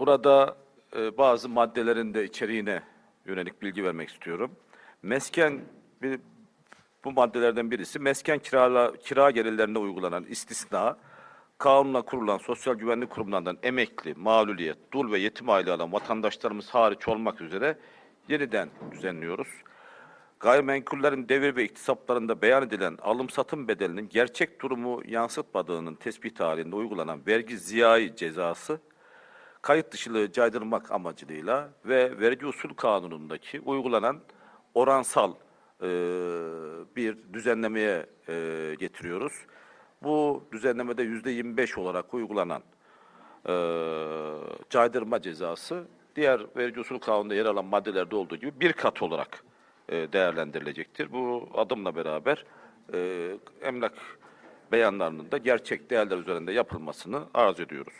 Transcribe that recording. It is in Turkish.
Burada e, bazı maddelerin de içeriğine yönelik bilgi vermek istiyorum. Mesken bir, bu maddelerden birisi mesken kirala, kira gelirlerine uygulanan istisna, kanunla kurulan sosyal güvenlik kurumlarından emekli, mağluliyet, dul ve yetim aile alan vatandaşlarımız hariç olmak üzere yeniden düzenliyoruz. Gayrimenkullerin devir ve iktisaplarında beyan edilen alım-satım bedelinin gerçek durumu yansıtmadığının tespit halinde uygulanan vergi ziyayi cezası, kayıt dışılığı caydırmak amacıyla ve vergi usul kanunundaki uygulanan oransal e, bir düzenlemeye e, getiriyoruz. Bu düzenlemede yüzde 25 olarak uygulanan e, caydırma cezası diğer vergi usul kanununda yer alan maddelerde olduğu gibi bir kat olarak e, değerlendirilecektir. Bu adımla beraber e, emlak beyanlarının da gerçek değerler üzerinde yapılmasını arz ediyoruz.